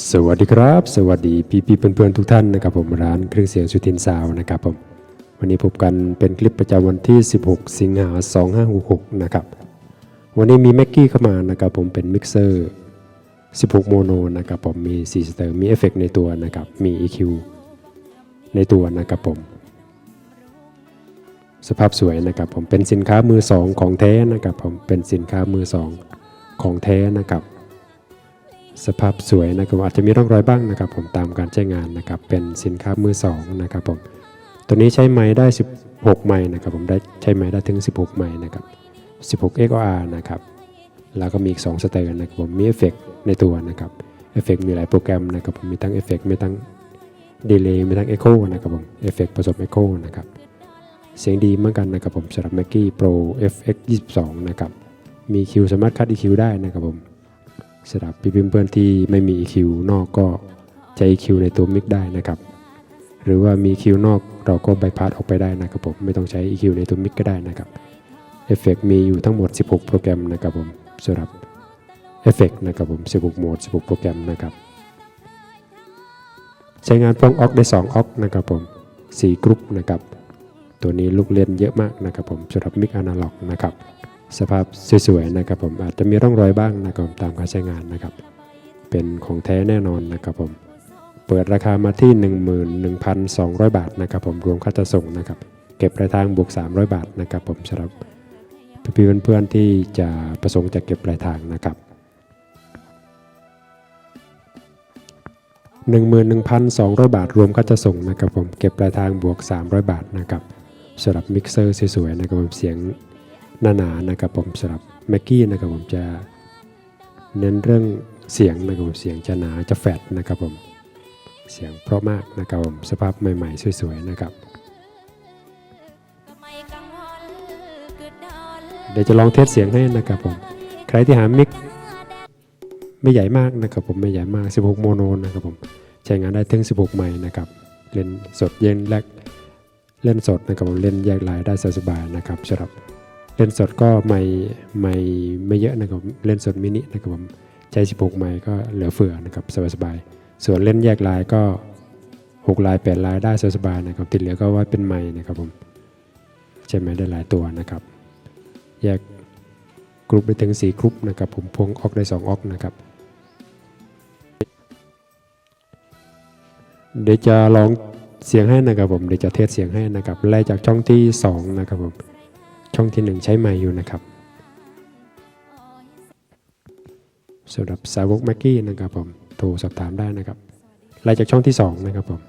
สวัสดีครับ สวัสดีพี่พี่เพื่อนๆทุกท่านนะครับผมร้านเครื่องเสียงสุทินซาวน์นะครับผมวันนี้พบกันเป็นคลิปประจำวันที่ 16 สิงหา2566นะครับวันนี้มีแม็กกี้เข้ามานะครับผมเป็นมิกเซอร์ 16 โมโนนะครับผมมี4สเตอร์มีเอฟเฟกในตัวนะครับมี EQ ในตัวนะครับผม สภาพสวยนะครับผมเป็นสินค้ามือสองของแท้นะครับผมเป็นสินค้ามือสองของแท้นะครับ สภาพสวยนะครับอาจจะมีร่องรอยบ้างนะครับ ผมตามการใช้งานนะครับ เป็นสินค้ามือสองนะครับผมตัวนี้ใช้ไม้ได้ 16 ไม้นะครับผมได้ใช้ไม้ได้ถึง 16 ไม้นะครับ16 XOR นะครับแล้วก็มีอีก2สเตอร์นะครับผมมีเอฟเฟกในตัวนะครับเอฟเฟกมีหลายโปรแกรมนะครับผมมีทั้งเอฟเฟกมีทั้งดีเลย์มีทั้งเอ็โคนะครับผมเอฟเฟกผสมเอ็โคนะครับเสียงดีเหมือนกันนะครับผมสำหรับ Mackie Pro FX 22 นะครับ มีคิวสามารถคัด EQ ได้นะครับผม สำหรับพี่เพื่อนๆที่ไม่มี EQ นอกก็ใช้ EQ ในตัวมิกได้นะครับ หรือว่ามี EQ นอกเราก็บ y พาสออกไปได้นะครับผมไม่ต้องใช้ EQ ในตัวมิกก็ได้นะครับเอฟเฟกมีอยู่ทั้งหมด 16 โปรแกรมนะครับผมสำหรับเอฟเฟกนะครับผม 16 โหมด 16 โปรแกรมนะครับใช้งานฟ้องออกได้ 2 ออกนะครับผม4กรุ๊ปนะครับตัวนี้ลูกเล่นเยอะมากนะครับผมสำหรับมิกอนาล็อกนะครับ สภาพสวยๆนะครับผมอาจจะมีร่องรอยบ้างนะครับตามการใช้งานนะครับ เป็นของแท้แน่นอนนะครับผมเปิดราคามาที่ 11,200 บาทนะครับผมรวมค่าจัดส่งนะครับ เก็บปลายทางบวก 300 บาทนะครับผมสำหรับพี่เพื่อนๆที่จะประสงค์จะเก็บปลายทางนะครับ11,200 บาท รวมค่าจัดส่งนะครับผมเก็บปลายทางบวก 300 บาทนะครับสำหรับมิกเซอร์สวยๆนะครับผมเสียง หนาๆนะครับผมสำหรับแม็กกี้นะครับผมจะเน้นเรื่องเสียงนะครับผมเสียงจะหนาจะแฟดนะครับผมเสียงเพราะมากนะครับผมสภาพใหม่ๆสวยๆนะครับเดี๋ยวจะลองเทสเสียงให้นะครับผมใครที่หามิกไม่ใหญ่มากนะครับผมไม่ใหญ่มาก 16 โมโนนะครับผมใช้งานได้ถึง 16 ไมค์นะครับเล่นสดเย็นแลกเล่นสดนะครับผมเล่นแยกลายได้สบายๆนะครับสำหรับ ล่นสดก็ไม่ไม่ไม่เยอะนะครับเล่นสดมินินะครับผมใช้ 16 ไมค์ก็เหลือเฟือนะครับสบายๆส่วนเล่นแยกลายก็ 6 ลาย 8 ลายได้สบายๆนะครับติดเหลือก็ไว้เป็นไมค์นะครับผมใช้ไมค์ได้หลายตัวนะครับ แยกกรุ๊ปได้ถึง 4 กรุ๊ปนะครับผมพวงออกได้ 2 ออกนะครับเดี๋ยวจะลองเสียงให้นะครับผมเดี๋ยวจะเทสเสียงให้นะครับไล่จากช่องที่ 2 นะครับผม ช่องที่ 1 ใช้ไมค์อยู่นะครับสำหรับสาวกแม็กกี้นะครับผมโทรสอบถามได้นะครับไล่จากช่องที่ 2 นะครับผม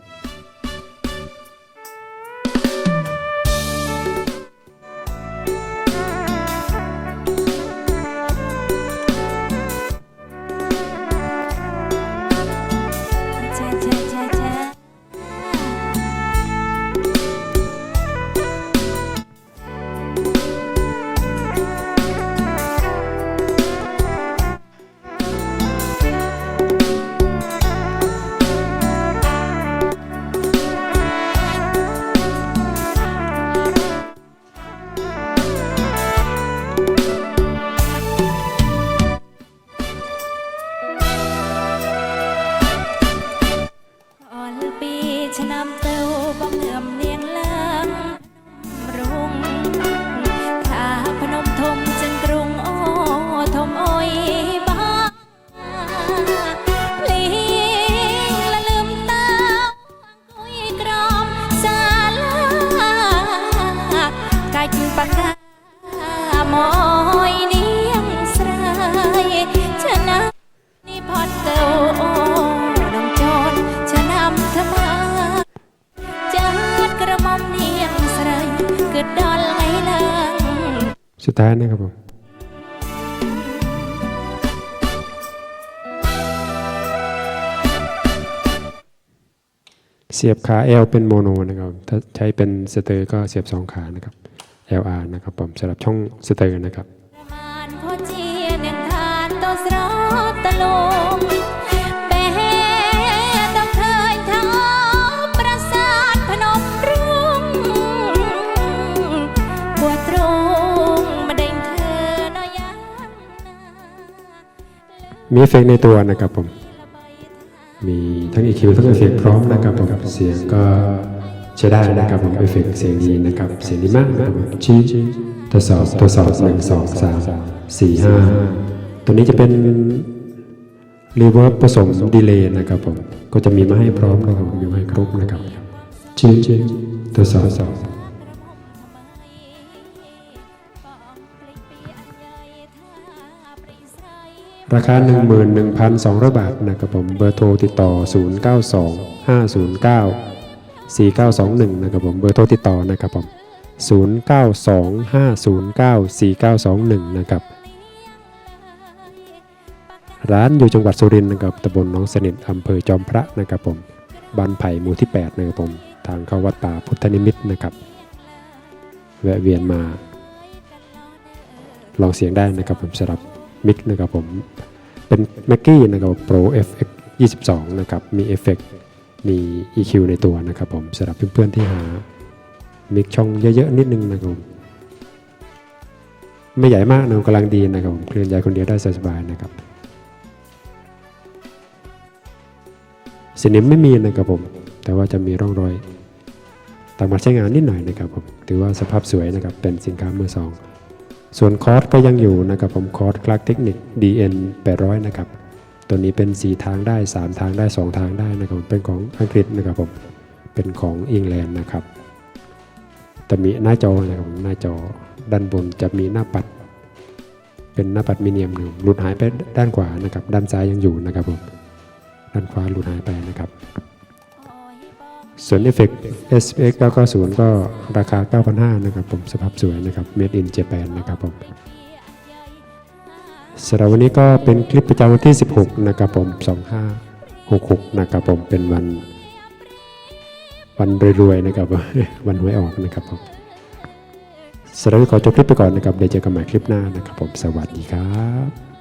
มอยเนียงสรายชนะนี่พอดเต้าโอ้น้องจรจะนำเธอมจัดกระม่อมเนียงสรายเกิดดอนไหลเลังสุดท้ายนะครับผมเสียบขา L เป็นโมโนนะครับ ถ้าใช้เป็นสเตอร์ก็เสียบ2ขานะครับ LR นะครับผมสำหรับช่องสเตอร์นะครับมีเฟเกในตัวนะครับผม มีทั้ง EQ ทั้งเอฟเฟกพร้อมนะครับผม เสียงก็ ใช้ได้นะครับผมเอฟเฟกต์เสียงดีนะครับ เสียงดีมากนะครับชี้ทดสอบทดสอบหนึ่งสองสามสี่ห้าตัวนี้จะเป็นรีเวิร์บผสมดีเลย์นะครับผมก็จะมีมาให้พร้อมนะครับผมมีมาให้ครบนะครับชี้ทดสอบราคา 11,200 บาทนะครับผมเบอร์โทรติดต่อ 092 509 4921 นะครับผมเบอร์โทรติดต่อนะครับผม 092 509 4921 นะครับ ร้านอยู่จังหวัดสุรินทร์นะครับตำบลหน้องสนิทอำเภอจอมพระนะครับผมบ้านไผ่หมู่ที่ 8 นะครับผม ทางเข้าวัดป่าพุทธนิมิตนะครับ แวะเวียนมา ลองเสียงได้นะครับผมสำหรับมิกนะครับผม เป็น m a c กี้นะครับ Pro FX 22 นะครับ มีเอฟเฟกต์ มี EQ ในตัวนะครับผมสำหรับเพื่อนๆที่หามิกช่องเยอะๆนิดนึงนะครับผมไม่ใหญ่มากนะกำลังดีนะครับผมเคลื่อนย้ายคนเดียวได้สบายๆนะครับสนิมไม่มีนะครับผม แต่ว่าจะมีร่องรอยตามาใช้งานนิดหน่อยนะครับผมถือว่าสภาพสวยนะครับเป็นสินค้ามือสอง ส่วนคอร์สก็ยังอยู่นะครับผมคอร์สคลักเทคนิค DN 800 นะครับ ตัวนี้เป็น 4 ทางได้ 3 ทางได้ 2 ทางได้นะครับเป็นของอังกฤษนะครับผมเป็นของอังกฤษนะครับแต่มีหน้าจอนะครับหน้าจอด้านบนจะมีหน้าปัด เป็นหน้าปัดมิเนียมหนึ่งหลุดหายไปด้านขวานะครับ ด้านซ้ายยังอยู่นะครับผมด้านขวาหลุดหายไปนะครับ ส่วน Effect SPX 990ก็ราคา 9,500นะครับผมสภาพสวยนะครับ Made in Japan นะครับผม สำหรับวันนี้ก็เป็นคลิปประจำวันที่ 16 นะครับผม 2566 นะครับผม เป็นวันวันรวยๆนะครับ วันหวยออกนะครับผมสำหรับขอจบคลิปไปก่อนนะครับ เดี๋ยวเจอกันใหม่คลิปหน้านะครับผม สวัสดีครับ